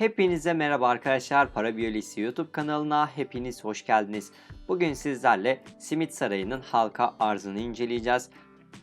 Hepinize merhaba arkadaşlar. Para Biyolojisi YouTube kanalına hepiniz hoş geldiniz. Bugün sizlerle Simit Sarayı'nın halka arzını inceleyeceğiz.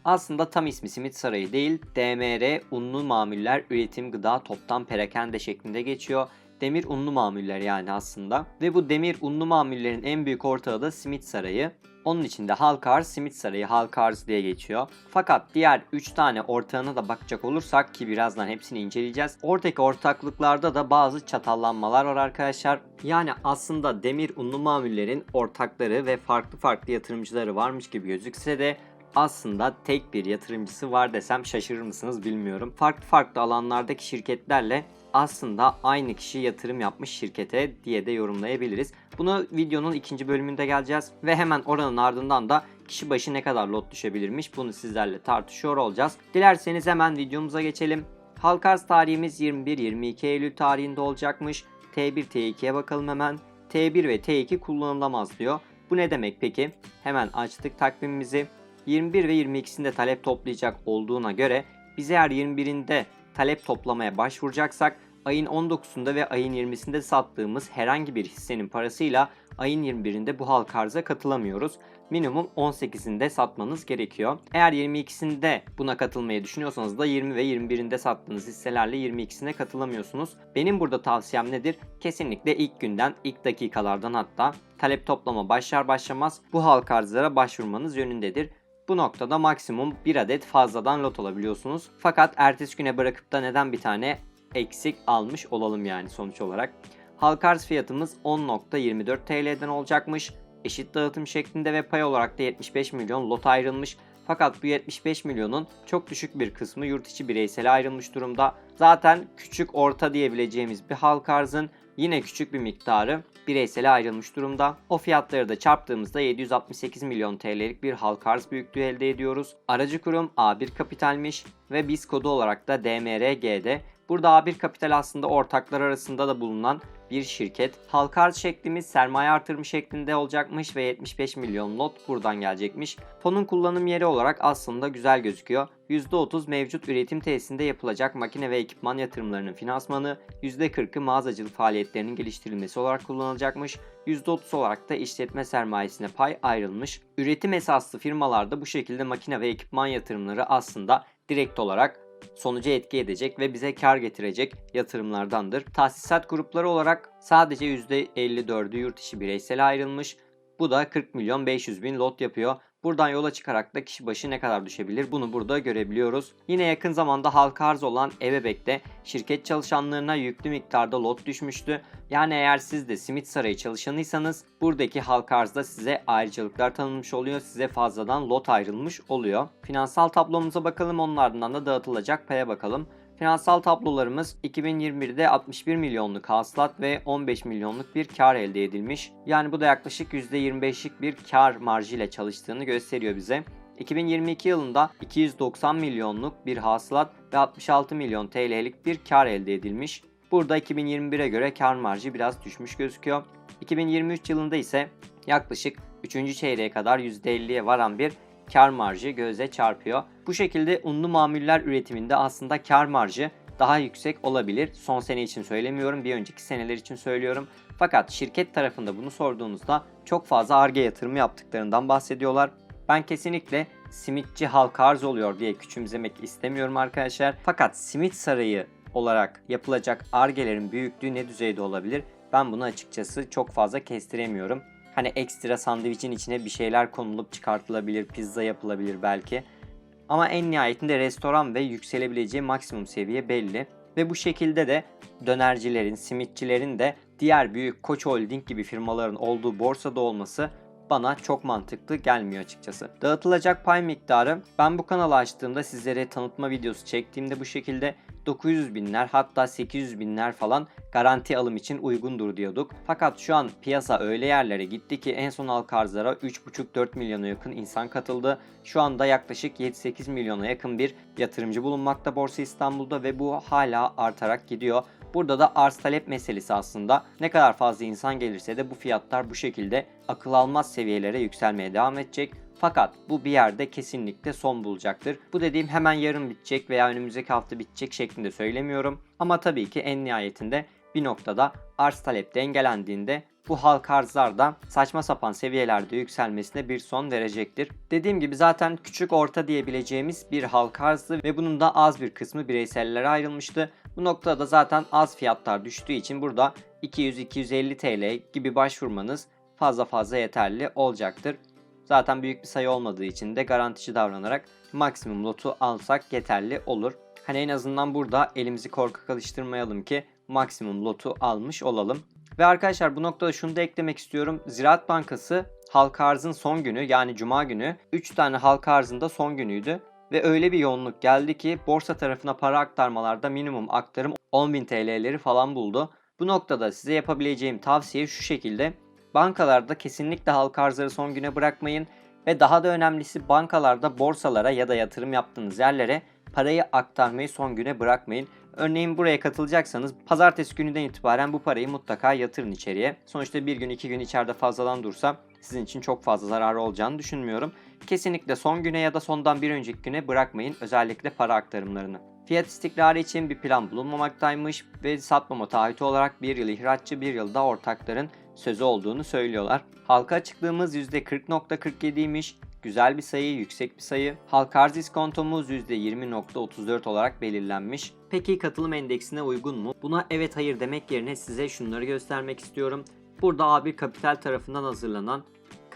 Aslında tam ismi Simit Sarayı değil, DMR Unlu Mamuller Üretim Gıda Toptan Perakende şeklinde geçiyor. Demir unlu mamuller yani aslında. Ve bu demir unlu mamullerin en büyük ortağı da Simit Sarayı. Onun içinde halka arz, simit sarayı, halka arz diye geçiyor. Fakat diğer 3 tane ortağına da bakacak olursak ki birazdan hepsini inceleyeceğiz. Oradaki ortaklıklarda da bazı çatallanmalar var arkadaşlar. Yani aslında demir unlu mamullerin ortakları ve farklı farklı yatırımcıları varmış gibi gözükse de aslında tek bir yatırımcısı var desem şaşırır mısınız bilmiyorum. Farklı farklı alanlardaki şirketlerle aslında aynı kişi yatırım yapmış şirkete diye de yorumlayabiliriz. Bunu videonun ikinci bölümünde geleceğiz ve hemen oranın ardından da kişi başı ne kadar lot düşebilirmiş bunu sizlerle tartışıyor olacağız. Dilerseniz hemen videomuza geçelim. Halka arz tarihimiz 21-22 Eylül tarihinde olacakmış. T1 T2'ye bakalım hemen. T1 ve T2 kullanılamaz diyor. Bu ne demek peki? Hemen açtık takvimimizi. 21 ve 22'sinde talep toplayacak olduğuna göre biz eğer 21'inde talep toplamaya başvuracaksak ayın 19'unda ve ayın 20'sinde sattığımız herhangi bir hissenin parasıyla ayın 21'inde bu halka arza katılamıyoruz. Minimum 18'inde satmanız gerekiyor. Eğer 22'sinde buna katılmayı düşünüyorsanız da 20 ve 21'inde sattığınız hisselerle 22'sine katılamıyorsunuz. Benim burada tavsiyem nedir? Kesinlikle ilk günden, ilk dakikalardan hatta talep toplama başlar başlamaz bu halka arzlara başvurmanız yönündedir. Bu noktada maksimum bir adet fazladan lot alabiliyorsunuz. Fakat ertesi güne bırakıp da neden bir tane eksik almış olalım yani sonuç olarak. Halka fiyatımız 10.24 TL'den olacakmış. Eşit dağıtım şeklinde ve pay olarak da 75 milyon lot ayrılmış. Fakat bu 75 milyonun çok düşük bir kısmı yurt içi bireysele ayrılmış durumda. Zaten küçük orta diyebileceğimiz bir halka arzın yine küçük bir miktarı bireysele ayrılmış durumda. O fiyatları da çarptığımızda 768 milyon TL'lik bir halka arz büyüklüğü elde ediyoruz. Aracı kurum A1 Kapital'miş ve BIS kodu olarak da DMRG'de. Burada A1 Kapital aslında ortaklar arasında da bulunan bir şirket. Halka arz şeklimiz sermaye artırımı şeklinde olacakmış ve 75 milyon lot buradan gelecekmiş. Fonun kullanım yeri olarak aslında güzel gözüküyor. %30 mevcut üretim tesisinde yapılacak makine ve ekipman yatırımlarının finansmanı, %40'ı mağazacılık faaliyetlerinin geliştirilmesi olarak kullanılacakmış. %30 olarak da işletme sermayesine pay ayrılmış. Üretim esaslı firmalarda bu şekilde makine ve ekipman yatırımları aslında direkt olarak sonuca etki edecek ve bize kar getirecek yatırımlardandır. Tahsisat grupları olarak sadece %54'ü yurt içi bireysel ayrılmış. Bu da 40 milyon 500 bin lot yapıyor. Buradan yola çıkarak da kişi başı ne kadar düşebilir bunu burada görebiliyoruz. Yine yakın zamanda halka arz olan Ebebek'te şirket çalışanlarına yüklü miktarda lot düşmüştü. Yani eğer siz de simit sarayı çalışanıysanız buradaki halka arzda size ayrıcalıklar tanınmış oluyor. Size fazladan lot ayrılmış oluyor. Finansal tablomuza bakalım onun ardından da dağıtılacak paya bakalım. Finansal tablolarımız 2021'de 61 milyonluk hasılat ve 15 milyonluk bir kar elde edilmiş. Yani bu da yaklaşık %25'lik bir kar marjı ile çalıştığını gösteriyor bize. 2022 yılında 290 milyonluk bir hasılat ve 66 milyon TL'lik bir kar elde edilmiş. Burada 2021'e göre kar marjı biraz düşmüş gözüküyor. 2023 yılında ise yaklaşık 3. çeyreğe kadar %50'ye varan bir kar marjı göze çarpıyor. Bu şekilde unlu mamuller üretiminde aslında kar marjı daha yüksek olabilir. Son sene için söylemiyorum, bir önceki seneler için söylüyorum. Fakat şirket tarafında bunu sorduğunuzda çok fazla ARGE yatırımı yaptıklarından bahsediyorlar. Ben kesinlikle simitçi halka arz oluyor diye küçümsemek istemiyorum arkadaşlar. Fakat simit sarayı olarak yapılacak argelerin büyüklüğü ne düzeyde olabilir? Ben bunu açıkçası çok fazla kestiremiyorum. Hani ekstra sandviçin içine bir şeyler konulup çıkartılabilir, pizza yapılabilir belki. Ama en nihayetinde restoran ve yükselebileceği maksimum seviye belli. Ve bu şekilde de dönercilerin, simitçilerin de diğer büyük Koç Holding gibi firmaların olduğu borsada olması bana çok mantıklı gelmiyor açıkçası. Dağıtılacak pay miktarı ben bu kanalı açtığımda sizlere tanıtma videosu çektiğimde bu şekilde 900 binler hatta 800 binler falan garanti alım için uygundur diyorduk. Fakat şu an piyasa öyle yerlere gitti ki en son halka arzlara 3,5-4 milyona yakın insan katıldı. Şu anda yaklaşık 7-8 milyona yakın bir yatırımcı bulunmakta Borsa İstanbul'da ve bu hala artarak gidiyor. Burada da arz talep meselesi aslında. Ne kadar fazla insan gelirse de bu fiyatlar bu şekilde akıl almaz seviyelere yükselmeye devam edecek. Fakat bu bir yerde kesinlikle son bulacaktır. Bu dediğim hemen yarın bitecek veya önümüzdeki hafta bitecek şeklinde söylemiyorum. Ama tabii ki en nihayetinde bir noktada arz talep dengelendiğinde bu halka arzlarda saçma sapan seviyelerde yükselmesine bir son verecektir. Dediğim gibi zaten küçük orta diyebileceğimiz bir halka arzdı ve bunun da az bir kısmı bireysellere ayrılmıştı. Bu noktada zaten az fiyatlar düştüğü için burada 200-250 TL gibi başvurmanız fazla fazla yeterli olacaktır. Zaten büyük bir sayı olmadığı için de garantici davranarak maksimum lotu alsak yeterli olur. Hani en azından burada elimizi korkak alıştırmayalım ki maksimum lotu almış olalım. Ve arkadaşlar bu noktada şunu da eklemek istiyorum. Ziraat Bankası halka arzın son günü yani cuma günü 3 tane halka arzında son günüydü. Ve öyle bir yoğunluk geldi ki borsa tarafına para aktarmalarda minimum aktarım 10.000 TL'leri falan buldu. Bu noktada size yapabileceğim tavsiye şu şekilde. Bankalarda kesinlikle halka arzları son güne bırakmayın ve daha da önemlisi bankalarda borsalara ya da yatırım yaptığınız yerlere parayı aktarmayı son güne bırakmayın. Örneğin buraya katılacaksanız pazartesi gününden itibaren bu parayı mutlaka yatırın içeriye. Sonuçta bir gün iki gün içeride fazladan dursa sizin için çok fazla zararı olacağını düşünmüyorum. Kesinlikle son güne ya da sondan bir önceki güne bırakmayın özellikle para aktarımlarını. Fiyat istikrarı için bir plan bulunmamaktaymış ve satmama taahhütü olarak bir yıl ihraççı bir yılda ortakların sözü olduğunu söylüyorlar. Halka açıklığımız %40.47'ymiş. Güzel bir sayı, yüksek bir sayı. Halka arz iskontomuz %20.34 olarak belirlenmiş. Peki katılım endeksine uygun mu? Buna evet hayır demek yerine size şunları göstermek istiyorum. Burada A1 Kapital tarafından hazırlanan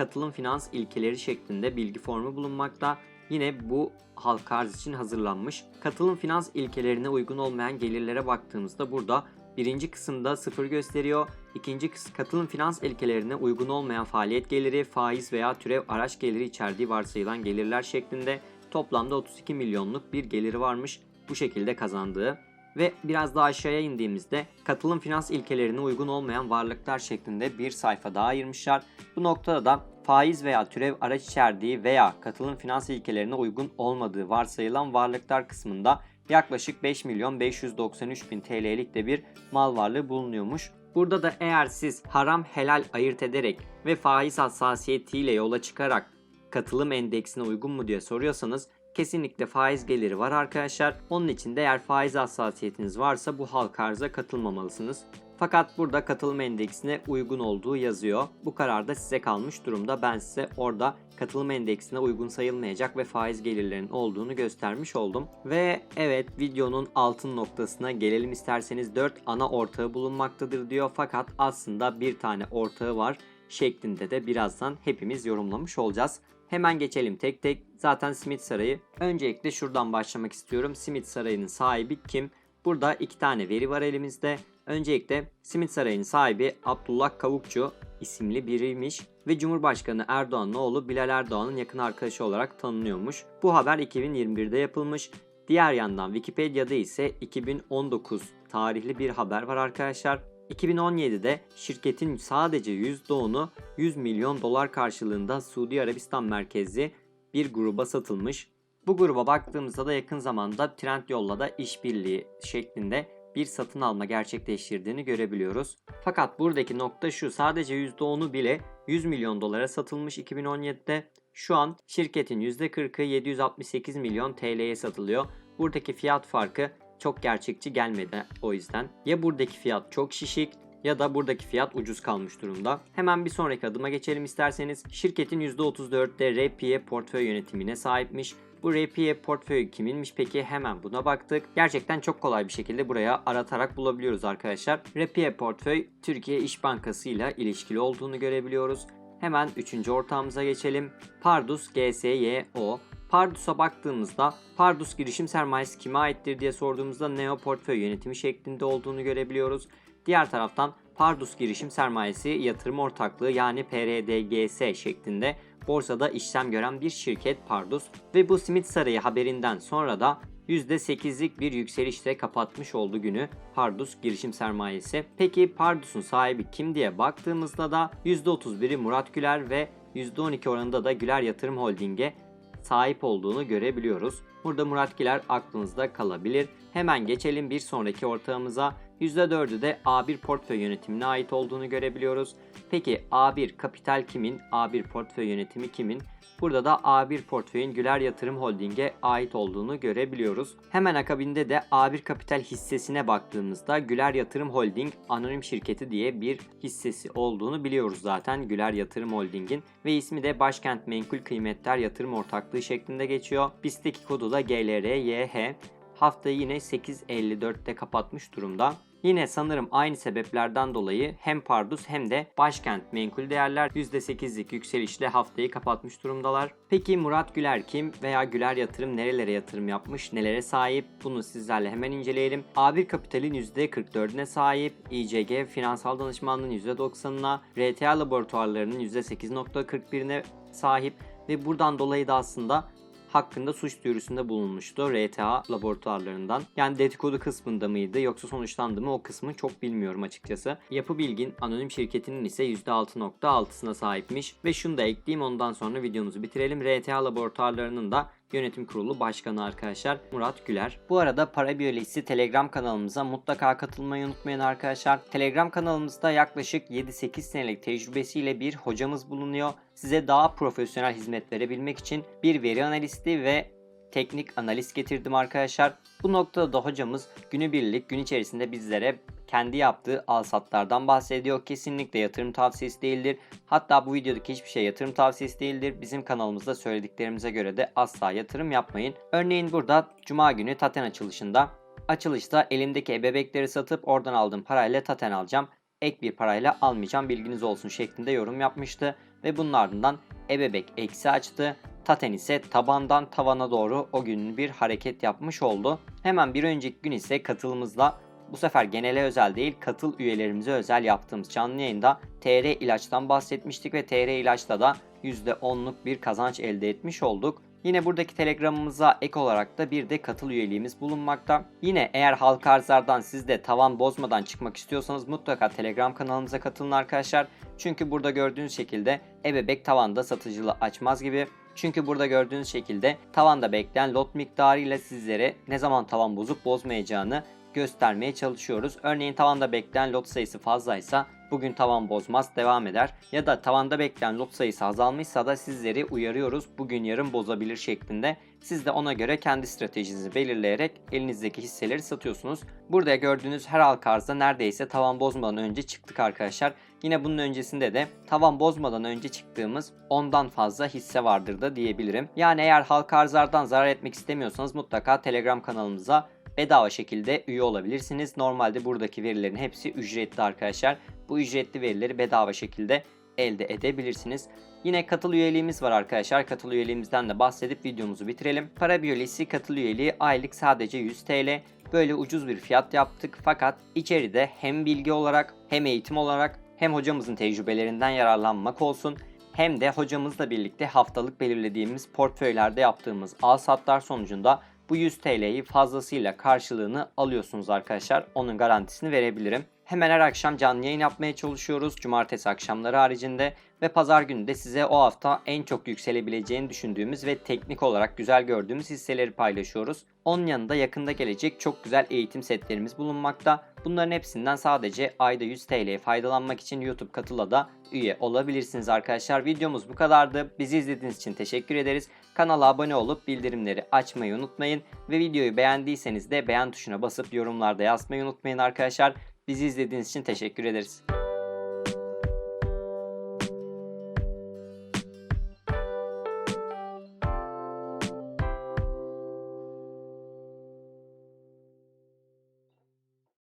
katılım finans ilkeleri şeklinde bilgi formu bulunmakta. Yine bu halka arz için hazırlanmış. Katılım finans ilkelerine uygun olmayan gelirlere baktığımızda burada birinci kısımda sıfır gösteriyor. İkinci kısım katılım finans ilkelerine uygun olmayan faaliyet geliri, faiz veya türev araç geliri içerdiği varsayılan gelirler şeklinde toplamda 32 milyonluk bir geliri varmış bu şekilde kazandığı. Ve biraz daha aşağıya indiğimizde katılım finans ilkelerine uygun olmayan varlıklar şeklinde bir sayfa daha ayırmışlar. Bu noktada da faiz veya türev araç içerdiği veya katılım finans ilkelerine uygun olmadığı varsayılan varlıklar kısmında yaklaşık 5 milyon 593 bin TL'lik de bir mal varlığı bulunuyormuş. Burada da eğer siz haram helal ayırt ederek ve faiz hassasiyetiyle yola çıkarak katılım endeksine uygun mu diye soruyorsanız kesinlikle faiz geliri var arkadaşlar. Onun için de eğer faiz hassasiyetiniz varsa bu halka arza katılmamalısınız. Fakat burada katılım endeksine uygun olduğu yazıyor. Bu karar da size kalmış durumda. Ben size orada katılım endeksine uygun sayılmayacak ve faiz gelirlerinin olduğunu göstermiş oldum. Ve evet videonun altın noktasına gelelim isterseniz 4 ana ortağı bulunmaktadır diyor. Fakat aslında bir tane ortağı var şeklinde de birazdan hepimiz yorumlamış olacağız. Hemen geçelim tek tek. Zaten Simit Sarayı. Öncelikle şuradan başlamak istiyorum. Simit Sarayı'nın sahibi kim? Burada iki tane veri var elimizde. Öncelikle Simit Sarayı'nın sahibi Abdullah Kavukçu isimli biriymiş ve Cumhurbaşkanı Erdoğan'ın oğlu Bilal Erdoğan'ın yakın arkadaşı olarak tanınıyormuş. Bu haber 2021'de yapılmış. Diğer yandan Wikipedia'da ise 2019 tarihli bir haber var arkadaşlar. 2017'de şirketin sadece %10'u 100 milyon dolar karşılığında Suudi Arabistan merkezli bir gruba satılmış. Bu gruba baktığımızda da yakın zamanda Trendyol'la da işbirliği şeklinde bir satın alma gerçekleştirdiğini görebiliyoruz. Fakat buradaki nokta şu sadece %10'u bile 100 milyon dolara satılmış 2017'de. Şu an şirketin %40'ı 768 milyon TL'ye satılıyor. Buradaki fiyat farkı çok gerçekçi gelmedi o yüzden. Ya buradaki fiyat çok şişik ya da buradaki fiyat ucuz kalmış durumda. Hemen bir sonraki adıma geçelim isterseniz. Şirketin %34'te RPE portföy yönetimine sahipmiş. Bu RPE portföyü kiminmiş peki? Hemen buna baktık. Gerçekten çok kolay bir şekilde buraya aratarak bulabiliyoruz arkadaşlar. RPE portföy Türkiye İş Bankası ile ilişkili olduğunu görebiliyoruz. Hemen 3. ortağımıza geçelim. Pardus GSYO. Pardus'a baktığımızda Pardus girişim sermayesi kime aittir diye sorduğumuzda Neo portföy yönetimi şeklinde olduğunu görebiliyoruz. Diğer taraftan Pardus girişim sermayesi yatırım ortaklığı yani PRDGS şeklinde borsada işlem gören bir şirket Pardus ve bu Simit Sarayı haberinden sonra da %8'lik bir yükselişle kapatmış oldu günü Pardus girişim sermayesi. Peki Pardus'un sahibi kim diye baktığımızda da %31'i Murat Güler ve %12 oranında da Güler Yatırım Holding'e sahip olduğunu görebiliyoruz. Burada Murat Güler aklınızda kalabilir. Hemen geçelim bir sonraki ortağımıza. %4'ü de A1 portföy yönetimine ait olduğunu görebiliyoruz. Peki A1 kapital kimin? A1 portföy yönetimi kimin? Burada da A1 portföyün Güler Yatırım Holding'e ait olduğunu görebiliyoruz. Hemen akabinde de A1 Kapital hissesine baktığımızda Güler Yatırım Holding anonim şirketi diye bir hissesi olduğunu biliyoruz zaten Güler Yatırım Holding'in ve ismi de Başkent Menkul Kıymetler Yatırım Ortaklığı şeklinde geçiyor. BIST'teki kodu da GLRYH. Haftayı yine 8.54'te kapatmış durumda. Yine sanırım aynı sebeplerden dolayı hem Pardus hem de Başkent Menkul Değerler %8'lik yükselişle haftayı kapatmış durumdalar. Peki Murat Güler kim veya Güler Yatırım nerelere yatırım yapmış, nelere sahip? Bunu sizlerle hemen inceleyelim. A1 Kapital'in %44'üne sahip, İCG Finansal Danışmanlığın %90'ına, RTA Laboratuvarlarının %8.41'ine sahip ve buradan dolayı da aslında hakkında suç duyurusunda bulunmuştu RTA laboratuvarlarından. Yani dedikodu kısmında mıydı yoksa sonuçlandı mı o kısmı çok bilmiyorum açıkçası. Yapı Bilgin anonim şirketinin ise %6.6'sına sahipmiş ve şunu da ekleyeyim ondan sonra videomuzu bitirelim. RTA laboratuvarlarının da Yönetim Kurulu Başkanı arkadaşlar Murat Güler. Bu arada Para Biyolojisi Telegram kanalımıza mutlaka katılmayı unutmayın arkadaşlar. Telegram kanalımızda yaklaşık 7-8 senelik tecrübesiyle bir hocamız bulunuyor. Size daha profesyonel hizmet verebilmek için bir veri analisti ve teknik analiz getirdim arkadaşlar. Bu noktada da hocamız günübirlik gün içerisinde bizlere kendi yaptığı alsatlardan bahsediyor. Kesinlikle yatırım tavsiyesi değildir. Hatta bu videodaki hiçbir şey yatırım tavsiyesi değildir. Bizim kanalımızda söylediklerimize göre de asla yatırım yapmayın. Örneğin burada cuma günü Taten açılışında açılışta elimdeki ebebekleri satıp oradan aldığım parayla Taten alacağım. Ek bir parayla almayacağım bilginiz olsun şeklinde yorum yapmıştı. Ve bunun ardından ebebek eksi açtı. Taten ise tabandan tavana doğru o gün bir hareket yapmış oldu. Hemen bir önceki gün ise katılımızla bu sefer genele özel değil katıl üyelerimize özel yaptığımız canlı yayında TR ilaçtan bahsetmiştik ve TR ilaçta da %10'luk bir kazanç elde etmiş olduk. Yine buradaki telegramımıza ek olarak da bir de katıl üyeliğimiz bulunmakta. Yine eğer halka arzlardan siz de tavan bozmadan çıkmak istiyorsanız mutlaka telegram kanalımıza katılın arkadaşlar. Çünkü burada gördüğünüz şekilde ebebek tavanda satıcılığı açmaz gibi. Çünkü burada gördüğünüz şekilde tavanda bekleyen lot miktarıyla sizlere ne zaman tavan bozup bozmayacağını göstermeye çalışıyoruz. Örneğin tavanda bekleyen lot sayısı fazlaysa bugün tavan bozmaz devam eder. Ya da tavanda bekleyen lot sayısı azalmışsa da sizleri uyarıyoruz. Bugün yarın bozabilir şeklinde. Siz de ona göre kendi stratejinizi belirleyerek elinizdeki hisseleri satıyorsunuz. Burada gördüğünüz her halka arzda neredeyse tavan bozmadan önce çıktık arkadaşlar. Yine bunun öncesinde de tavan bozmadan önce çıktığımız ondan fazla hisse vardır da diyebilirim. Yani eğer halka arzlardan zarar etmek istemiyorsanız mutlaka Telegram kanalımıza bedava şekilde üye olabilirsiniz. Normalde buradaki verilerin hepsi ücretli arkadaşlar. Bu ücretli verileri bedava şekilde elde edebilirsiniz. Yine katıl üyeliğimiz var arkadaşlar. Katıl üyeliğimizden de bahsedip videomuzu bitirelim. Para biyolojisi katıl üyeliği aylık sadece 100 TL. Böyle ucuz bir fiyat yaptık fakat içeride hem bilgi olarak hem eğitim olarak hem hocamızın tecrübelerinden yararlanmak olsun hem de hocamızla birlikte haftalık belirlediğimiz portföylerde yaptığımız al satlar sonucunda bu 100 TL'yi fazlasıyla karşılığını alıyorsunuz arkadaşlar. Onun garantisini verebilirim. Hemen her akşam canlı yayın yapmaya çalışıyoruz. Cumartesi akşamları haricinde ve pazar günü de size o hafta en çok yükselebileceğini düşündüğümüz ve teknik olarak güzel gördüğümüz hisseleri paylaşıyoruz. Onun yanında yakında gelecek çok güzel eğitim setlerimiz bulunmakta. Bunların hepsinden sadece ayda 100 TL'ye faydalanmak için YouTube katıla da üye olabilirsiniz arkadaşlar. Videomuz bu kadardı. Bizi izlediğiniz için teşekkür ederiz. Kanala abone olup bildirimleri açmayı unutmayın. Ve videoyu beğendiyseniz de beğen tuşuna basıp yorumlarda yazmayı unutmayın arkadaşlar. Bizi izlediğiniz için teşekkür ederiz.